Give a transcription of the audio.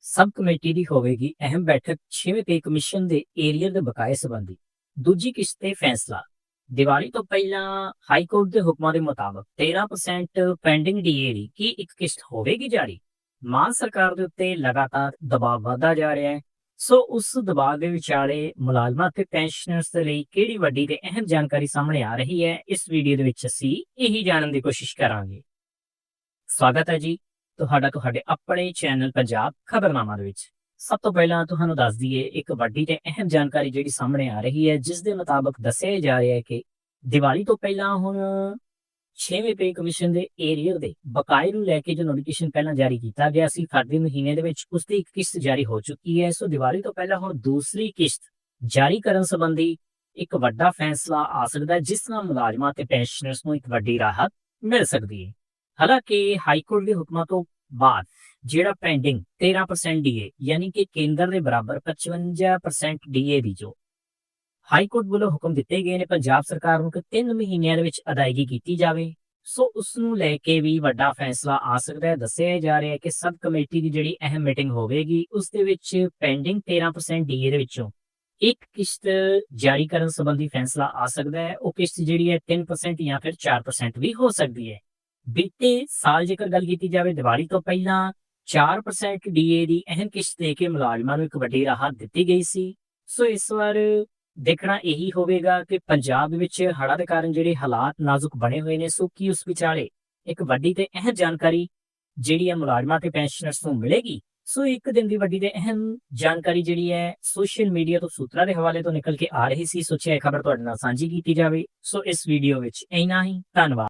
Sub committee ਦੀ ਹੋਵੇਗੀ ਅਹਿਮ ਬੈਠਕ 6ਵੇਂ ਪੇ ਕਮਿਸ਼ਨ ਦੇ ਏਰੀਅਰ ਦੇ ਬਕਾਏ ਸੰਬੰਧੀ। ਦੂਜੀ ਕਿਸ਼ਤ ਤੇ ਫੈਸਲਾ। ਦੀਵਾਲੀ ਤੋਂ ਪਹਿਲਾਂ ਹਾਈ ਕੋਰਟ ਦੇ ਹੁਕਮਾਂ ਦੇ ਮੁਤਾਬਕ 13% ਪੈਂਡਿੰਗ ਡੀਏ ਕੀ ਇੱਕ ਕਿਸ਼ਤ ਹੋਵੇਗੀ ਜਾਰੀ? ਮਾਨ ਸਰਕਾਰ ਦੇ ਉੱਤੇ ਲਗਾਤਾਰ ਦਬਾਅ ਵਧਦਾ ਜਾ ਰਿਹਾ ਹੈ। ਸੋ ਉਸ ਦਬਾਅ ਦੇ ਵਿਚਾਲੇ ਮੁਲਾਜ਼ਮਾਂ ਤੇ ਪੈਨਸ਼ਨਰਸ ਦੇ ਲਈ ਕਿਹੜੀ ਵੱਡੀ ਤੇ ਅਹਿਮ ਜਾਣਕਾਰੀ ਸਾਹਮਣੇ ਆ ਰਹੀ ਹੈ, ਇਸ ਵੀਡੀਓ ਦੇ ਵਿੱਚ ਅਸੀਂ ਇਹੀ ਜਾਣਨ ਦੀ ਕੋਸ਼ਿਸ਼ ਕਰਾਂਗੇ। ਸਵਾਗਤ ਹੈ ਜੀ। ਤੁਹਾਡਾ, ਤੁਹਾਡੇ ਆਪਣੇ ਚੈਨਲ ਪੰਜਾਬ ਖਬਰਨਾਮਾ ਦੇ ਵਿੱਚ। ਸਭ ਤੋਂ ਪਹਿਲਾਂ ਤੁਹਾਨੂੰ ਦੱਸ ਦਈਏ, ਇੱਕ ਵੱਡੀ ਤੇ ਅਹਿਮ ਜਾਣਕਾਰੀ ਜਿਹੜੀ ਸਾਹਮਣੇ ਆ ਰਹੀ ਹੈ, ਜਿਸ ਦੇ ਮੁਤਾਬਕ ਦੱਸਿਆ ਜਾ ਰਿਹਾ ਹੈ ਕਿ ਦੀਵਾਲੀ ਤੋਂ ਪਹਿਲਾਂ ਹੁਣ 6ਵੇਂ ਪੇ ਕਮਿਸ਼ਨ ਦੇ ਏਰੀਅਰ ਦੇ ਬਕਾਏ ਨੂੰ ਲੈ ਕੇ ਜੋ ਨੋਟੀਫਿਕੇਸ਼ਨ ਪਹਿਲਾਂ ਜਾਰੀ ਕੀਤਾ ਗਿਆ ਸੀ ਫਰਵਰੀ ਮਹੀਨੇ ਦੇ ਵਿੱਚ ਉਸ ਦੀ ਇੱਕ ਕਿਸ਼ਤ ਜਾਰੀ ਹੋ ਚੁੱਕੀ ਹੈ। ਸੋ ਦੀਵਾਲੀ ਤੋਂ ਪਹਿਲਾਂ ਹੁਣ ਦੂਸਰੀ ਕਿਸ਼ਤ ਜਾਰੀ ਕਰਨ ਸੰਬੰਧੀ ਇੱਕ ਵੱਡਾ ਫੈਸਲਾ ਆ ਸਕਦਾ ਹੈ, ਜਿਸ ਨਾਲ ਮੁਲਾਜ਼ਮਾਂ ਤੇ ਪੈਨਸ਼ਨਰਸ ਨੂੰ ਇੱਕ ਵੱਡੀ ਰਾਹਤ ਮਿਲ ਸਕਦੀ ਹੈ। ਹਾਲਾਂਕਿ ਹਾਈ ਕੋਰਟ ਦੇ ਹੁਕਮਾਂ ਤੋਂ ਬਾਅਦ ਜਿਹੜਾ ਪੈਂਡਿੰਗ 13% ਡੀਏ ਯਾਨੀ ਕਿ ਕੇਂਦਰ ਦੇ ਬਰਾਬਰ 55% ਡੀਏ ਦੀ ਜੋ ਹਾਈ ਕੋਰਟ ਵੱਲੋਂ ਹੁਕਮ ਦਿੱਤੇ ਗਏ ਨੇ, ਪੰਜਾਬ ਸਰਕਾਰ ਨੂੰ ਕਿ 3 ਮਹੀਨਿਆਂ ਦੇ ਵਿੱਚ ਅਦਾਇਗੀ ਕੀਤੀ ਜਾਵੇ। ਸੋ ਉਸ ਨੂੰ ਲੈ ਕੇ ਵੀ ਵੱਡਾ ਫੈਸਲਾ ਆ ਸਕਦਾ ਹੈ। ਦੱਸਿਆ ਜਾ ਰਿਹਾ ਹੈ ਕਿ ਸਬ ਕਮੇਟੀ ਦੀ ਜਿਹੜੀ ਅਹਿਮ ਮੀਟਿੰਗ ਹੋਵੇਗੀ, ਉਸ ਦੇ ਵਿੱਚ ਪੈਂਡਿੰਗ 13% ਡੀਏ ਦੇ ਵਿੱਚੋਂ ਇੱਕ ਕਿਸ਼ਤ ਜਾਰੀ ਕਰਨ ਸੰਬੰਧੀ ਫੈਸਲਾ ਆ ਸਕਦਾ ਹੈ। ਉਹ ਕਿਸ਼ਤ ਜਿਹੜੀ ਹੈ 3% ਜਾਂ ਫਿਰ 4% ਵੀ ਹੋ ਸਕਦੀ ਹੈ। ਬੀਤੇ ਸਾਲ ਜੇਕਰ ਗੱਲ ਕੀਤੀ ਜਾਵੇ ਦੀਵਾਲੀ ਤੋਂ ਪਹਿਲਾਂ 4% ਡੀਏ ਦੀ ਅਹਿਮ ਕਿਸ਼ਤ ਦੇ ਕੇ ਮੁਲਾਜ਼ਮਾਂ ਨੂੰ ਇੱਕ ਵੱਡੀ ਰਾਹਤ ਦਿੱਤੀ ਗਈ ਸੀ। ਸੋ ਇਸ ਵਾਰ ਦੇਖਣਾ ਇਹੀ ਹੋਵੇਗਾ ਕਿ ਪੰਜਾਬ ਵਿੱਚ ਹੜ੍ਹਾਂ ਦੇ ਕਾਰਨ ਜਿਹੜੇ ਹਾਲਾਤ ਨਾਜ਼ੁਕ ਬਣੇ ਹੋਏ ਨੇ, ਸੋ ਕੀ ਉਸ ਵਿਚਾਲੇ ਇੱਕ ਵੱਡੀ ਤੇ ਅਹਿਮ ਜਾਣਕਾਰੀ ਜਿਹੜੀ ਹੈ ਮੁਲਾਜ਼ਮਾਂ ਤੇ ਪੈਨਸ਼ਨਰਸ ਨੂੰ ਮਿਲੇਗੀ? ਸੋ ਇੱਕ ਦਿਨ ਦੀ ਵੱਡੀ ਤੇ ਅਹਿਮ ਜਾਣਕਾਰੀ ਜਿਹੜੀ ਹੈ, ਸੋਸ਼ਲ ਮੀਡੀਆ ਤੋਂ ਸੂਤਰਾਂ ਦੇ ਹਵਾਲੇ ਤੋਂ ਨਿਕਲ ਕੇ ਆ ਰਹੀ ਸੀ। ਸੋਚਿਆ ਇਹ ਖਬਰ ਤੁਹਾਡੇ ਨਾਲ ਸਾਂਝੀ ਕੀਤੀ ਜਾਵੇ। ਸੋ ਇਸ ਵੀਡੀਓ ਵਿੱਚ ਇੰਨਾ ਹੀ। ਧੰਨਵਾਦ।